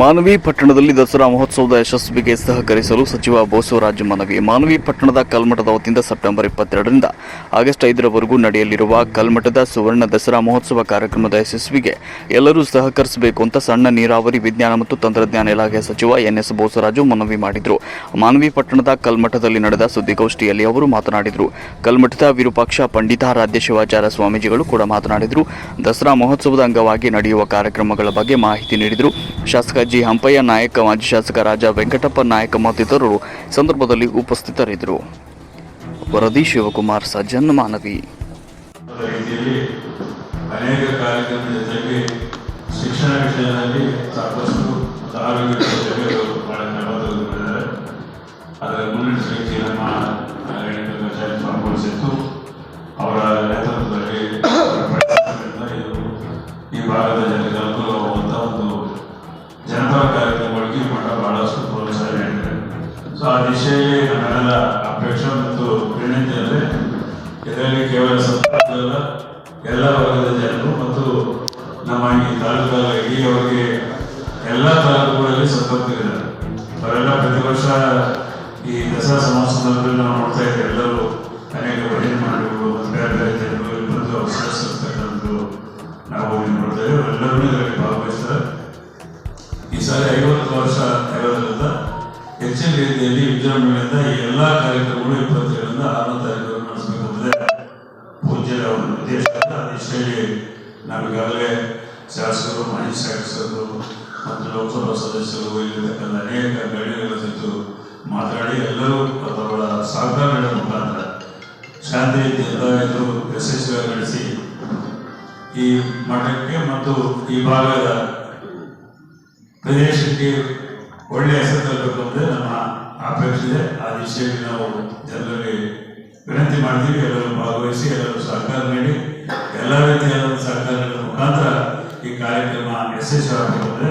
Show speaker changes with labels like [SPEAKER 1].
[SPEAKER 1] ಮಾನವಿ ಪಟ್ಟಣದಲ್ಲಿ ದಸರಾ ಮಹೋತ್ಸವದ ಯಶಸ್ವಿಗೆ ಸಹಕರಿಸಲು ಸಚಿವ ಬಸವರಾಜ ಮನವಿ ಮಾನವಿ ಪಟ್ಟಣದ ಕಲ್ಮಠದ ವತಿಯಿಂದ ಸೆಪ್ಟೆಂಬರ್ ಇಪ್ಪತ್ತೆರಡರಿಂದ ಆಗಸ್ಟ್ ಐದರವರೆಗೂ ನಡೆಯಲಿರುವ ಕಲ್ಮಠದ ಸುವರ್ಣ ದಸರಾ ಮಹೋತ್ಸವ ಕಾರ್ಯಕ್ರಮದ ಯಶಸ್ವಿಗೆ ಎಲ್ಲರೂ ಸಹಕರಿಸಬೇಕು ಅಂತ ಸಣ್ಣ ನೀರಾವರಿ ವಿಜ್ಞಾನ ಮತ್ತು ತಂತ್ರಜ್ಞಾನ ಇಲಾಖೆ ಸಚಿವ ಎನ್ಎಸ್ ಬೋಸರಾಜು ಮನವಿ ಮಾಡಿದರು. ಮಾನವಿ ಪಟ್ಟಣದ ಕಲ್ಮಠದಲ್ಲಿ ನಡೆದ ಸುದ್ದಿಗೋಷ್ಠಿಯಲ್ಲಿ ಅವರು ಮಾತನಾಡಿದರು. ಕಲ್ಮಠದ ವಿರೂಪಾಕ್ಷ ಪಂಡಿತಾರಾಧ್ಯ ಶಿವಾಚಾರ್ಯ ಸ್ವಾಮೀಜಿಗಳು ಕೂಡ ಮಾತನಾಡಿದರು. ದಸರಾ ಮಹೋತ್ಸವದ ಅಂಗವಾಗಿ ನಡೆಯುವ ಕಾರ್ಯಕ್ರಮಗಳ ಬಗ್ಗೆ ಮಾಹಿತಿ ನೀಡಿದರು. ಶಾಸಕ ಜಿ ಹಂಪಯ್ಯ ನಾಯಕ, ಮಾಜಿ ಶಾಸಕ ರಾಜ ವೆಂಕಟಪ್ಪ ನಾಯಕ ಮತ್ತಿತರರು ಸಂದರ್ಭದಲ್ಲಿ ಉಪಸ್ಥಿತರಿದ್ದರು. ವರದಿ ಶಿವಕುಮಾರ್ ಸಜ್ಜನ್ ಮಾನವಿ
[SPEAKER 2] ಅನೇಕ ಕಾರ್ಯಕ್ರಮದ ಜೊತೆಗೆ ಶಿಕ್ಷಣ ಸಾಕಷ್ಟು ಅದರ ಮುನ್ನಡೆಸಲಿಕ್ಕೆ ನಮ್ಮ ರೇಣುಕಾಚಾರ್ಯ ಜನಪರ ಕಾರ್ಯಕ್ರಮಗಳಿಗೆ ಮಠ ಬಹಳಷ್ಟು ಪ್ರೋತ್ಸಾಹ ನೀಡಿದೆ ಸೊ, ಆ ದಿಶೆಯಲ್ಲಿ ನಮ್ಮೆಲ್ಲ ಅಪೇಕ್ಷೆ ಮತ್ತು ವಿನಂತಿ ಅಂದರೆ ಇದರಲ್ಲಿ ಕೇವಲ ಸಂಪರ್ಕದಲ್ಲ ಎಲ್ಲ ವರ್ಗದ ಜನರು ಮತ್ತು ನಮ್ಮ ಈ ತಾಲೂಕಲ್ಲ ಅವರಿಗೆ ಎಲ್ಲ ತಾಲೂಕುಗಳಲ್ಲಿ ಸಂಪರ್ಕವಿದ್ದಾರೆ ಅವರೆಲ್ಲ ಪ್ರತಿ ವರ್ಷ ಈ ದಸರಾ ಸಂವತ್ಸರದಲ್ಲಿ ನಾವು ನೋಡ್ತಾ ಇದ್ದೇವೆ ಎಲ್ಲರೂ ಅನೇಕ ಮಾಡಬೇಕು ಮತ್ತು ಬೇರೆ ಬೇರೆ ಜನರು ಬಂದು ಅವಸರಿಸಿರ್ತಕ್ಕಂಥದ್ದು ನಾವು ನೋಡ್ತೇವೆ ನೋಡ್ತಾ ಎಲ್ಲರೂ ಹೆಚ್ಚಿನ ರೀತಿಯಲ್ಲಿ ವಿಜೃಂಭಣೆಯಿಂದ ಎಲ್ಲ ಕಾರ್ಯಕ್ರಮಗಳು ಇಪ್ಪತ್ತೇಳರಿಂದ ಆರನೇ ತಾರೀಕು ನಡೆಸಬೇಕಂದ್ರೆ ಪೂಜ್ಯರ ಒಂದು ಉದ್ದೇಶ ಅದೇ ದಿಶೆಯಲ್ಲಿ ನಮಗಾಗಲೇ ಶಾಸಕರು, ಮಾಜಿ ಶಾಸಕರು ಮತ್ತು ಲೋಕಸಭಾ ಸದಸ್ಯರು ಇಲ್ಲಿರ್ತಕ್ಕಂಥ ಅನೇಕ ಗಣ್ಯಗಳ ಜೊತೆ ಮಾತನಾಡಿ ಎಲ್ಲರೂ ಅವರ ಸಹಕಾರ ನೀಡುವ ಮುಖಾಂತರ ಶಾಂತಿಯಿಂದ ಇದು ಯಶಸ್ವಿಯಾಗಿ ನಡೆಸಿ ಈ ಮಠಕ್ಕೆ ಮತ್ತು ಈ ಭಾಗದ ಪ್ರದೇಶಕ್ಕೆ ಒಳ್ಳೆಯ ಹೆಸರು ತರಬೇಕು ಅಂದರೆ ನಮ್ಮ ಅಪೇಕ್ಷೆ ಆ ದಿಶೆಯಲ್ಲಿ ನಾವು ಜನರಲ್ಲಿ ವಿನಂತಿ ಮಾಡ್ತೀವಿ, ಎಲ್ಲರೂ ಭಾಗವಹಿಸಿ, ಎಲ್ಲರೂ ಸಹಕಾರ ನೀಡಿ, ಎಲ್ಲ ರೀತಿಯಾದ ಸಹಕಾರಗಳ ಮುಖಾಂತರ ಈ ಕಾರ್ಯಕ್ರಮ ಯಶಸ್ವಿಯಾಗಬೇಕಂದ್ರೆ